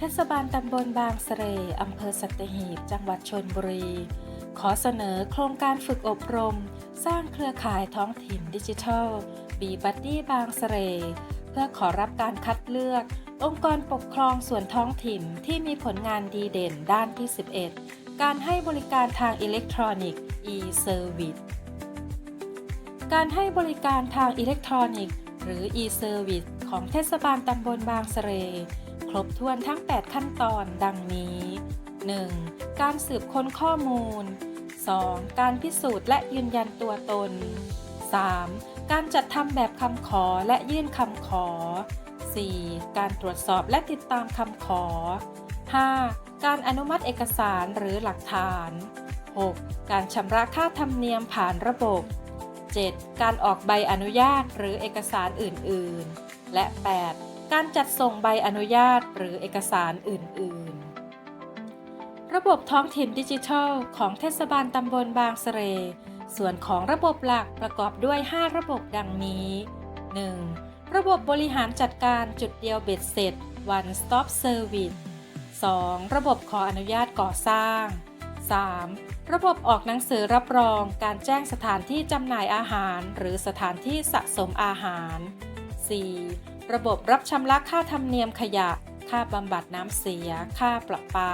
เทศบาลตำบลบางเสร่อำเภอสัตหีบ จังหวัดชนบุรี ขอเสนอโครงการฝึกอบรม สร้างเครือข่ายท้องถิ่นดิจิทัล บีบัดดี้บางเสร่เพื่อขอรับการคัดเลือก องค์กรปกครองส่วนท้องถิ่นที่มีผลงานดีเด่นด้านที่ 11 การให้บริการทางอิเล็กทรอนิกส์ e-service การให้บริการทางอิเล็กทรอนิกส์ หรือ e-service ของเทศบาลตำบลบางเสร่ ครบถ้วนทั้ง 8 ขั้นตอนดังนี้ 1. การสืบค้นข้อมูล 2. การพิสูจน์และยืนยันตัวตน 3. การจัดทำแบบคำขอและยื่นคำขอ 4. การตรวจสอบและติดตามคำขอ 5. การอนุมัติเอกสารหรือหลักฐาน 6. การชำระค่าธรรมเนียมผ่านระบบ 7. การออกใบอนุญาตหรือเอกสารอื่น ๆ และ 8. การจัดส่งใบอนุญาตหรือเอกสารอื่น ๆ ระบบท้องถิ่นดิจิทัล ของเทศบาลตำบลบางเสร่ส่วนของระบบหลักประกอบด้วย 5 ระบบดังนี้ 1. ระบบบริหารจัดการจุดเดียวเบ็ดเสร็จ One Stop Service 2. ระบบขออนุญาตก่อสร้าง 3. ระบบออกหนังสือรับรองการแจ้งสถานที่จำหน่ายอาหาร หรือสถานที่สะสมอาหาร 4. ระบบรับชำระค่าธรรมเนียมขยะ ค่าบำบัดน้ำเสีย ค่าประปา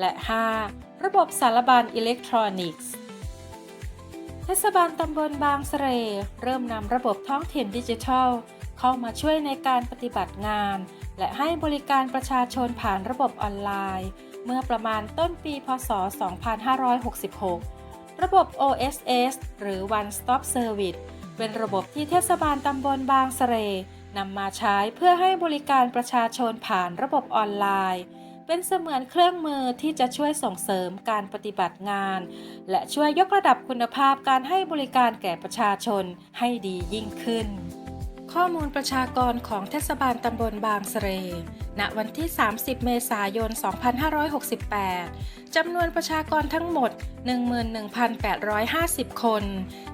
และ 5. ระบบสารบัญอิเล็กทรอนิกส์ เทศบาลตำบลบางเสร่เริ่มนำระบบท้องถิ่นดิจิทัล เข้ามาช่วยในการปฏิบัติงาน และให้บริการประชาชนผ่านระบบออนไลน์ เมื่อประมาณต้นปี พศ 2566 ระบบ OSS หรือ One Stop Service เป็นระบบที่เทศบาลตำบลบางเสร่ นำมาใช้เพื่อให้บริการประชาชนผ่านระบบออนไลน์ เป็นเสมือนเครื่องมือที่จะช่วยส่งเสริมการปฏิบัติงาน และช่วยยกระดับคุณภาพการให้บริการแก่ประชาชนให้ดียิ่งขึ้น ข้อมูลประชากรของเทศบาลตำบลบางเสรณวันที่ 30 เมษายน 2568 จำนวนประชากรทั้งหมด 11,850 คน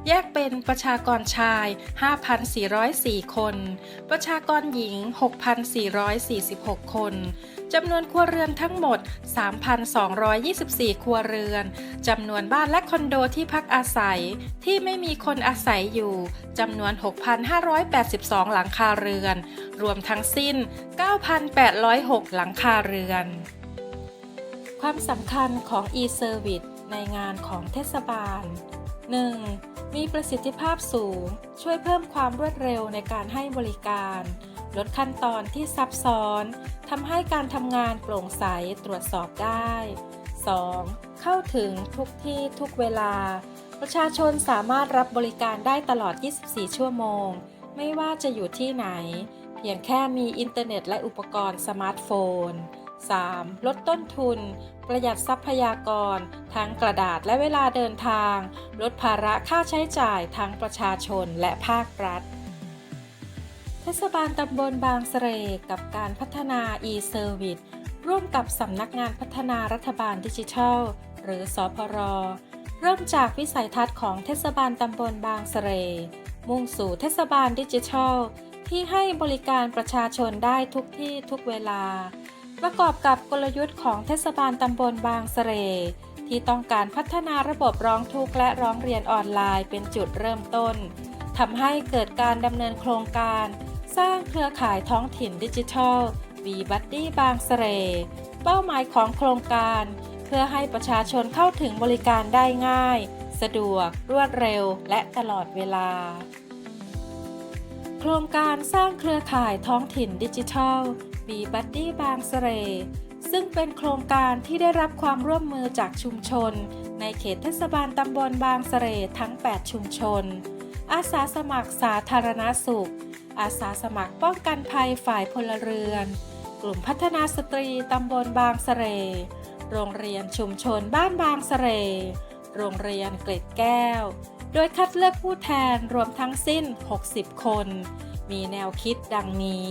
แยกเป็นประชากรชาย 5,404 คน ประชากรหญิง 6,446 คน จำนวนครัวเรือนทั้งหมด 3,224 ครัวเรือน จำนวนบ้านและคอนโดที่พักอาศัยที่ไม่มีคนอาศัยอยู่ จำนวน 6,582 หลังคาเรือน รวมทั้งสิ้น806 หลังคาเรือน ความสำคัญของ e-service ในงานของเทศบาล 1. มีประสิทธิภาพสูง ช่วยเพิ่มความรวดเร็วในการให้บริการ ลดขั้นตอนที่ซับซ้อนทำให้การทำงานโปร่งใสตรวจสอบได้ 2. เข้าถึงทุกที่ทุกเวลา ประชาชนสามารถรับบริการได้ตลอด 24 ชั่วโมง ไม่ว่าจะอยู่ที่ไหน พียงแค่มีอินเทอร์เน็ตและอุปกรณ์สมาร์ทโฟน 3. ลดต้นทุน ประหยัดทรัพยากร ทั้งกระดาษและเวลาเดินทาง ลดภาระค่าใช้จ่ายทั้งประชาชนและภาครัฐ เทศบาลตำบลบางเสร่กับการพัฒนา e-service ร่วมกับสำนักงานพัฒนารัฐบาลดิจิทัล หรือสพร เริ่มจากวิสัยทัศน์ของเทศบาลตำบลบางเสร่มุ่งสู่เทศบาลดิจิทัล ที่ให้บริการประชาชนได้ทุกที่ทุกเวลา ประกอบกับกลยุทธ์ของเทศบาลตำบลบางเสร่ที่ต้องการพัฒนาระบบร้องทุกข์และร้องเรียนออนไลน์เป็นจุดเริ่มต้นทำให้เกิดการดำเนินโครงการ สร้างเครือข่ายท้องถิ่นดิจิทัลวีบัดดี้บางเสร่เป้าหมายของโครงการ เพื่อให้ประชาชนเข้าถึงบริการได้ง่าย สะดวก รวดเร็ว และตลอดเวลา ครงการสร้างเครือข่ายท้องถิ่นดิจิทัลบีบัดดี้บางเสร่ซึ่งเป็นโครงการที่ได้รับความร่วมมือจากชุมชน ในเขตเทศบาลตำบลบางเสร่ทั้ง 8 ชุมชน อาสาสมัครสาธารณสุข อาสาสมัครป้องกันภัยฝ่ายพลเรือน กลุ่มพัฒนาสตรีตำบลบางเสร่โรงเรียนชุมชนบ้านบางเสร่โรงเรียนเกล็ดแก้ว โดยคัดเลือกผู้แทนรวมทั้งสิ้น 60 คน มีแนวคิดดังนี้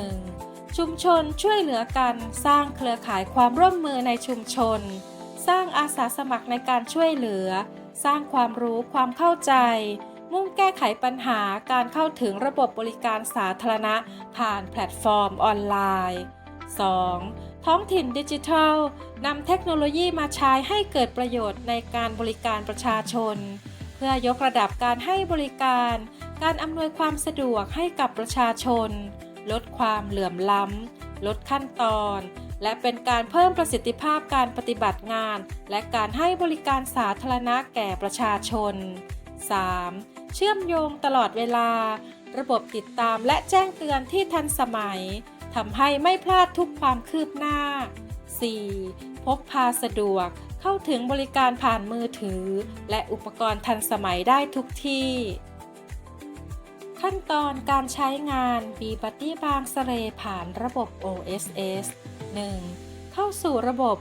1. ชุมชนช่วยเหลือกันสร้างเครือข่ายความร่วมมือในชุมชน สร้างอาสาสมัครในการช่วยเหลือ สร้างความรู้ความเข้าใจ มุ่งแก้ไขปัญหาการเข้าถึงระบบบริการสาธารณะ ผ่านแพลตฟอร์มออนไลน์ 2. ท้องถิ่นดิจิทัลนำเทคโนโลยีมาใช้ให้เกิดประโยชน์ในการบริการประชาชน พื่อยกระดับการให้บริการ การอำนวยความสะดวกให้กับประชาชน ลดความเหลื่อมล้ำ ลดขั้นตอน และเป็นการเพิ่มประสิทธิภาพการปฏิบัติงาน และการให้บริการสาธารณะแก่ประชาชน 3. เชื่อมโยงตลอดเวลา ระบบติดตามและแจ้งเตือนที่ทันสมัยทำให้ไม่พลาดทุกความคืบหน้า 4. พกพาสะดวก เข้าถึงบริการผ่านมือถือ และอุปกรณ์ทันสมัยได้ทุกที่ ขั้นตอนการใช้งาน b b u d d y บางสะเลผ่านระบบ OSS 1. เข้าสู่ระบบ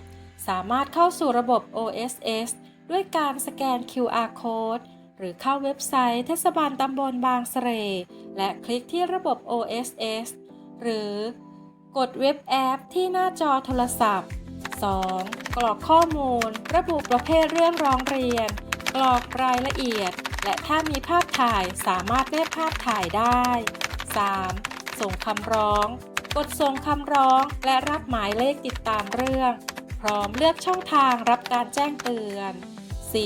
สามารถเข้าสู่ระบบ OSS ด้วยการสแกน QR code หรือเข้าเว็บไซต์เทศบาลตำบลบางสะเลและคลิกที่ระบบ OSS หรือกดเว็บแอปที่หน้าจอโทรศัพท์ 2. กรอกข้อมูล ระบุประเภทเรื่องร้องเรียน กรอกรายละเอียด และถ้ามีภาพถ่ายสามารถแนบภาพถ่ายได้ 3. ส่งคำร้อง กดส่งคำร้องและรับหมายเลขติดตามเรื่อง พร้อมเลือกช่องทางรับการแจ้งเตือน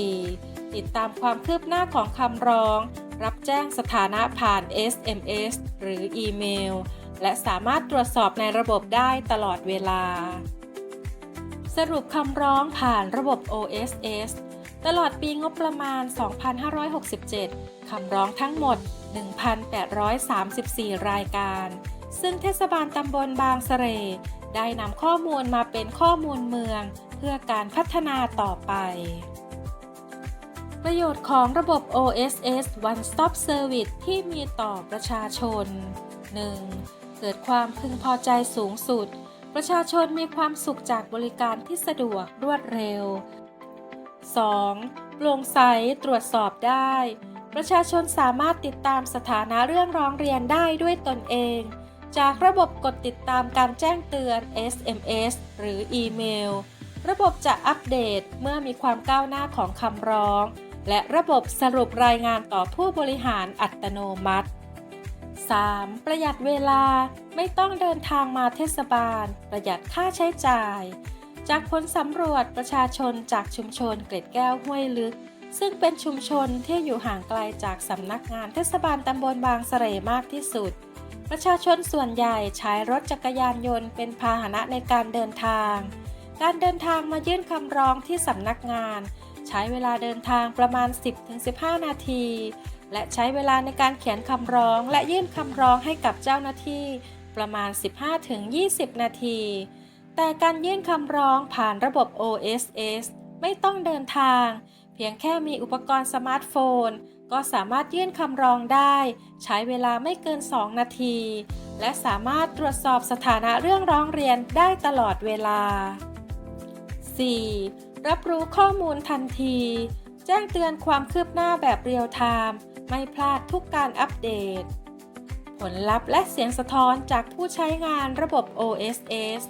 4. ติดตามความคืบหน้าของคำร้อง รับแจ้งสถานะผ่าน SMS หรืออีเมล และสามารถตรวจสอบในระบบได้ตลอดเวลา สรุปคำร้องผ่านระบบ OSS ตลอดปีงบประมาณ 2567 คำร้องทั้งหมด 1,834 รายการ ซึ่งเทศบาลตำบลบางสะเร ได้นำข้อมูลมาเป็นข้อมูลเมือง เพื่อการพัฒนาต่อไป ประโยชน์ของระบบ OSS One Stop Service ที่มีต่อประชาชน 1. เกิดความพึงพอใจสูงสุด ประชาชนมีความสุขจากบริการที่สะดวกรวดเร็ว 2. โปร่งใสตรวจสอบได้ ประชาชนสามารถติดตามสถานะเรื่องร้องเรียนได้ด้วยตนเอง จากระบบกดติดตามการแจ้งเตือน SMS หรืออีเมล ระบบจะอัปเดตเมื่อมีความก้าวหน้าของคำร้อง และระบบสรุปรายงานต่อผู้บริหารอัตโนมัติ 3. ประหยัดเวลาไม่ต้องเดินทางมาเทศบาล ประหยัดค่าใช้จ่าย จากผลสำรวจประชาชนจากชุมชนเกล็ดแก้วห้วยลึก ซึ่งเป็นชุมชนที่อยู่ห่างไกลจากสำนักงานเทศบาลตำบลบางสะเสร่มากที่สุด ประชาชนส่วนใหญ่ใช้รถจักรยานยนต์เป็นพาหนะในการเดินทาง การเดินทางมายื่นคำร้องที่สำนักงาน ใช้เวลาเดินทางประมาณ 10-15 นาที และใช้เวลาในการเขียนคำร้อง และยื่นคำร้องให้กับเจ้าหน้าที่ ประมาณ 15-20 นาที แต่การยื่นคำร้องผ่านระบบ OSS ไม่ต้องเดินทาง เพียงแค่มีอุปกรณ์สมาร์ทโฟน ก็สามารถยื่นคำร้องได้ ใช้เวลาไม่เกิน 2 นาที และสามารถตรวจสอบสถานะเรื่องร้องเรียนได้ตลอดเวลา 4. รับรู้ข้อมูลทันที แจ้งเตือนความคืบหน้าแบบเรียลไทม์ไม่พลาดทุกการอัปเดต ผลลัพธ์และเสียงสะท้อนจากผู้ใช้งานระบบ OSS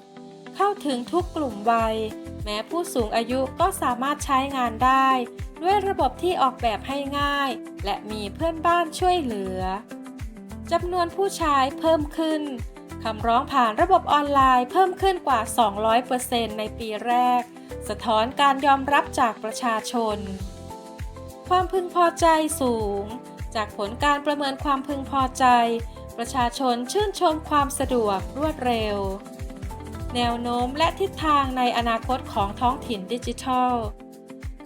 เข้าถึงทุกกลุ่มวัย แม้ผู้สูงอายุก็สามารถใช้งานได้ ด้วยระบบที่ออกแบบให้ง่าย และมีเพื่อนบ้านช่วยเหลือจำนวนผู้ใช้เพิ่มขึ้นคำร้องผ่านระบบออนไลน์เพิ่มขึ้นกว่า 200%ในปีแรก สะท้อนการยอมรับจากประชาชน ความพึงพอใจสูง จากผลการประเมินความพึงพอใจ ประชาชนชื่นชมความสะดวกรวดเร็ว แนวโน้มและทิศทางในอนาคตของท้องถิ่นดิจิทัล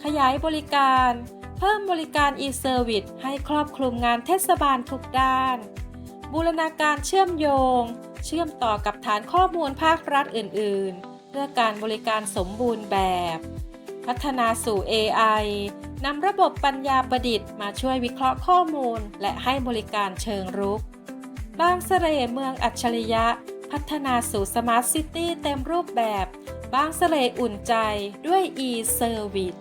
ขยายบริการ เพิ่มบริการ e-service ให้ครอบคลุมงานเทศบาลทุกด้าน บูรณาการเชื่อมโยง เชื่อมต่อกับฐานข้อมูลภาครัฐอื่น ๆ เพื่อการบริการสมบูรณ์แบบ พัฒนาสู่ AI นำระบบปัญญาประดิษฐ์มาช่วยวิเคราะห์ข้อมูล และให้บริการเชิงรุก บางสเสร่เมืองอัจฉริยะ พัฒนาสู่สมาร์ทซิตี้เต็มรูปแบบ บางสเสร่อุ่นใจด้วย e-service